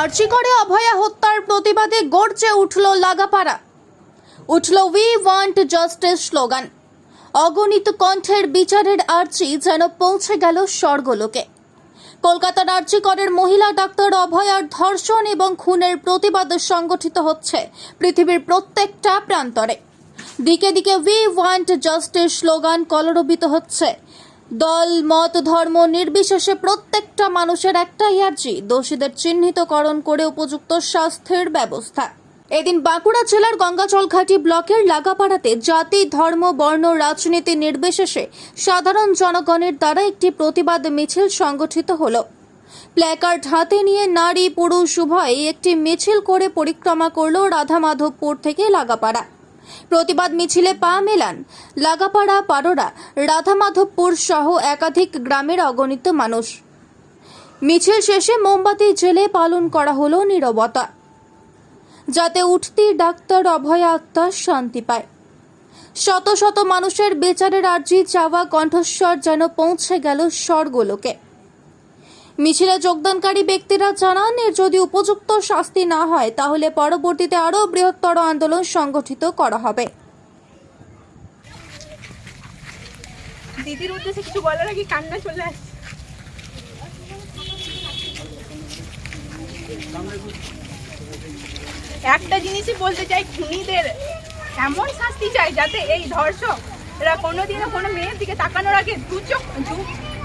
আর্চিকরে অভয়া হত্যার প্রতিবাদে গর্জে উঠল লাগাপাড়া। উঠল উই ওয়ান্ট জাস্টিস স্লোগান অগণিত কণ্ঠের বিচারের আর্চি যেন পৌঁছে গেল স্বর্গলোকে। কলকাতার আর্চিকরের মহিলা ডাক্তার অভয়ার ধর্ষণ এবং খুনের প্রতিবাদ সংগঠিত হচ্ছে পৃথিবীর প্রত্যেকটা প্রান্তরে। দিকে দিকে উই ওয়ান্ট জাস্টিস স্লোগান কলরবিত হচ্ছে। দল, মত, ধর্ম নির্বিশেষে প্রত্যেকটা মানুষের একটাই আর্জি, দোষীদের চিহ্নিতকরণ করে উপযুক্ত স্বাস্থ্যের ব্যবস্থা। এদিন বাঁকুড়া জেলার গঙ্গাজলঘাটি ব্লকের লাগাপাড়াতে জাতি, ধর্ম, বর্ণ, রাজনীতি নির্বিশেষে সাধারণ জনগণের দ্বারা একটি প্রতিবাদ মিছিল সংগঠিত হলো। প্ল্যাকার্ড হাতে নিয়ে নারী, পুরুষ উভয় একটি মিছিল করে পরিক্রমা করল রাধা মাধবপুর থেকে লাগাপাড়া। প্রতিবাদ মিছিলে পা মেলান লাগাপাড়া পারোরা রাধা মাধবপুর সহ একাধিক গ্রামের অগণিত মানুষ। মিছিল শেষে মোমবাতি জেলে পালন করা হলো নীরবতা, যাতে উঠতি ডাক্তার অভয় আত্মা শান্তি পায়। শত শত মানুষের বেচারের আর্জি চাওয়া কণ্ঠস্বর যেন পৌঁছে গেল স্বর্গলোকে। মিছিলে যোগদানকারী ব্যক্তিরা জানান, এর যদি উপযুক্ত শাস্তি না হয়, তাহলে পরবর্তীতে আরও বৃহত্তর আন্দোলন সংগঠিত করা হবে। দিদির উদ্দেশ্যে কিছু বলার আগে কান্না চলে আসছে। একটা জিনিসই বলতে চাই, খুনিদের এমন শাস্তি চাই যাতে এই ধর্ষক এরা কোনোদিনও কোনো মেয়ের দিকে তাকানোর আগে দু চোখ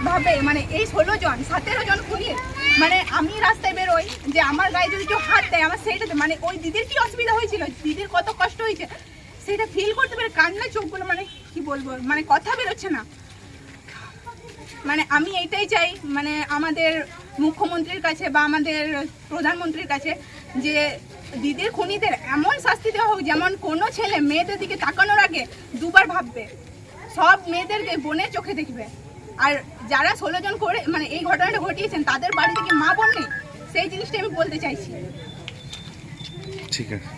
ভাবে মানে এই ষোলো জন, সতেরো জন খুনির মানে আমি রাস্তায় বেরোই, যে আমার গায়ে যদি কেউ হাত দেয়, আমার সেইটাতে মানে ওই দিদির কি অসুবিধা হয়েছিল? দিদির কত কষ্ট হয়েছে? সেটা ফিল করতে পারে কান্না চোখগুলো মানে কি বলব মানে কথা বেরোচ্ছে না। মানে আমি এইটাই চাই মানে আমাদের মুখ্যমন্ত্রীর কাছে বা আমাদের প্রধানমন্ত্রীর কাছে, যে দিদির খুনিদের এমন শাস্তি দেওয়া হোক, যেমন কোনো ছেলে মেয়েদের দিকে তাকানোর আগে দুবার ভাববে। সব মেয়েদেরকে বোনের চোখে দেখবে। আর যারা ষোলো জন করে মানে এই ঘটনাটা ঘটিয়েছেন তাদের বাড়িতে কি মা বোন নেই? সেই জিনিসটা আমি বলতে চাইছি। ঠিক আছে।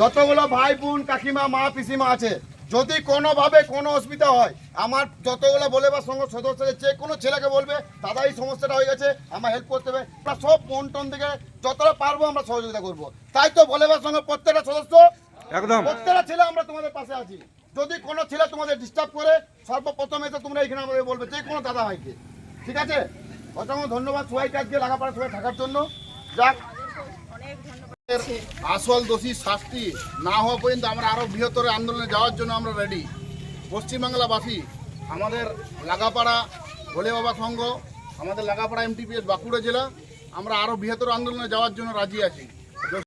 যতগুলো ভাই বোন কাকিমা মা পিসিমা আছে যদি কোনোভাবে কোনো অসুবিধা হয় আমার যতগুলো বলে বা সঙ্গে সদস্য আছে, যে কোনো ছেলেকে বলবে দাদা এই সমস্যাটা হয়ে গেছে আমার হেল্প করতে হবে। আমরা সব মন টন থেকে যতটা পারব আমরা সহযোগিতা করব। তাই তো বলে বা সঙ্গে প্রত্যেকটা সদস্য একদম। প্রত্যেকটা ছেলে আমরা তোমাদের পাশে আছি। যদি কোনো ছেলে তোমাদের ডিস্টার্ব করে, সর্বপ্রথম এসে তোমরা এখানে আমাদের বলবে, যে কোনো দাদা ভাইকে ঠিক আছে? অসংখ্য ধন্যবাদ সবাইকে আজকে লাগাপাড়া সবাই থাকার জন্য। যাক, আসল দোষী শাস্তি না হওয়া পর্যন্ত আমরা আরও বৃহত্তর আন্দোলনে যাওয়ার জন্য আমরা রেডি পশ্চিমবাংলাবাসী, আমাদের লাগাপাড়া ভোলে বাবা সংঘ, আমাদের লাগাপাড়া এমটিপিএস বাঁকুড়া জেলা, আমরা আরও বৃহত্তর আন্দোলনে যাওয়ার জন্য রাজি আছি।